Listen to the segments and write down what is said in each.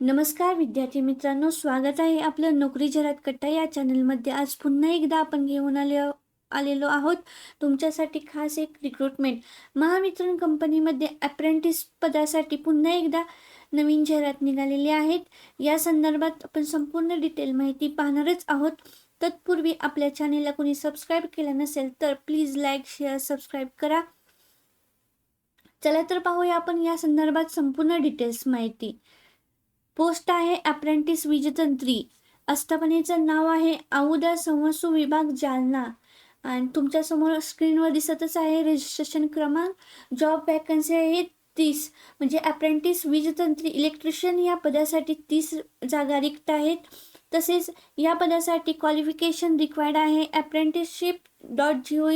नमस्कार विद्यार्थी मित्रांनो स्वागत आहे आपलं नोकरी जरात कट्टा या चॅनलमध्ये. आज पुन्हा एकदा आपण घेऊन आले आलेलो आहोत तुमच्यासाठी खास एक रिक्रुटमेंट महामित्रन कंपनीमध्ये अप्रेंटिस पदासाठी पुन्हा एकदा नवीन जाहिरात निघालेली आहेत. या संदर्भात आपण संपूर्ण डिटेल माहिती पाहणारच आहोत. तत्पूर्वी आपल्या चॅनेलला कोणी सबस्क्राईब केलं नसेल तर प्लीज लाईक शेअर सबस्क्राईब करा. चला तर पाहूया आपण या संदर्भात संपूर्ण डिटेल्स माहिती. पोस्ट आहे अप्रेंटिस वीजतंत्री आस्थापनेचं नाव आहे औदा संवसू विभाग जालना. आणि तुमच्यासमोर स्क्रीनवर दिसतच आहे रजिस्ट्रेशन क्रमांक. जॉब वॅकन्सी आहे तीस. म्हणजे अप्रेंटिस वीजतंत्री इलेक्ट्रिशियन या पदासाठी तीस जागा रिक्त आहेत. तसेच या पदासाठी क्वालिफिकेशन रिक्वायर्ड आहे. Apprenticeship dot G O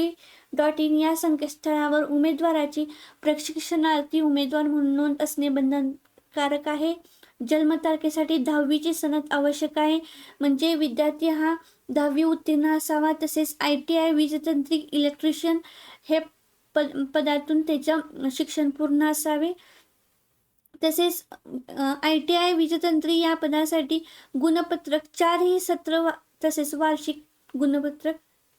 dot in या संकेतस्थळावर उमेदवाराची प्रशिक्षणार्थी उमेदवार म्हणून नोंद असणे बंधनकारक आहे. जन्मतारखेसाठी दहावीची सनद आवश्यक आहे. म्हणजे विद्यार्थी हा दहावी उत्तीर्ण असावा. तसेच आय टी आय वीजतंत्रिक इलेक्ट्रिशियन हे पद पदातून त्याचं शिक्षण पूर्ण असावे. तसेच आय टी आय वीजतंत्री या पदासाठी गुणपत्रक चारही सत्र वा तसेच वार्षिक गुणपत्रक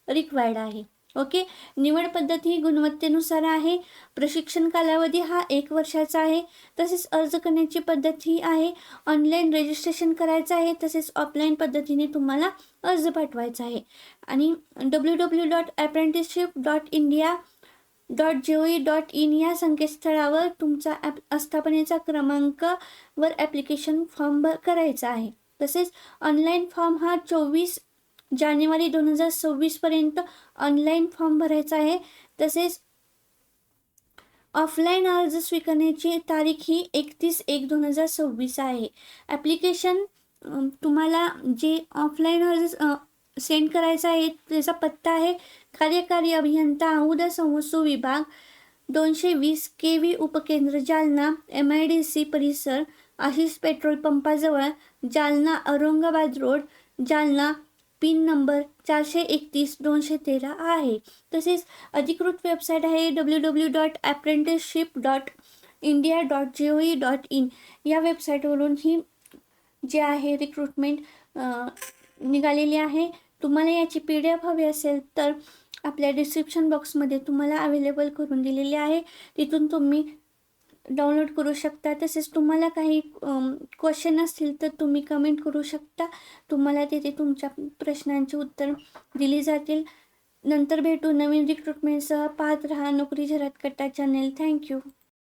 रिक्वायर्ड आहे. ओके? निवड पद्धती ही गुणवत्तेनुसार आहे. प्रशिक्षण कालावधी हा एक वर्षाचा आहे. तसेच अर्ज करण्याची पद्धत ही आहे. ऑनलाईन रजिस्ट्रेशन करायचं आहे. तसेच ऑफलाईन पद्धतीने तुम्हाला अर्ज पाठवायचा आहे. आणि W W dot apprenticeship dot India dot J O dot in या संकेतस्थळावर तुमचा ॲप आस्थापनेचा क्रमांक वर ॲप्लिकेशन फॉर्म भर करायचा आहे. तसेच ऑनलाईन फॉर्म हा चोवीस जानेवारी दोन हजार सव्वीसपर्यंत ऑनलाईन फॉर्म भरायचा आहे. तसेच ऑफलाईन अर्ज स्वीकारण्याची तारीख ही एकतीस एक दोन हजार सव्वीस आहे. ॲप्लिकेशन तुम्हाला जे ऑफलाईन अर्ज सेंड करायचा आहे त्याचा पत्ता आहे कार्यकारी अभियंता औदा संवसू विभाग दोनशे वीस के व्ही उपकेंद्र Jalna M I D C परिसर Ashish petrol पंपाजवळ Jalna Aurangabad road Jalna pin number चारशे एकतीस दोनशे तेरा आहे. तसेच अधिकृत वेबसाईट आहे W W dot apprenticeship dot India dot G O E dot in या वेबसाईटवरून ही जे आहे रिक्रुटमेंट निघालेली आहे. तुम्हाला याची पी डी एफ हवी असेल तर आपल्या डिस्क्रिप्शन बॉक्समध्ये तुम्हाला अवेलेबल करून दिलेली आहे. तिथून तुम्ही डाउनलोड करू शकता. तसेच तुम्हाला काही क्वेश्चन असतील तर तुम्ही कमेंट करू शकता. तुम्हाला तिथे तुमच्या प्रश्नांची उत्तर दिली जातील. नंतर भेटू नवीन रिक्रुटमेंटसह पाहत राहा नोकरी झरात कट्टा चॅनेल थँक्यू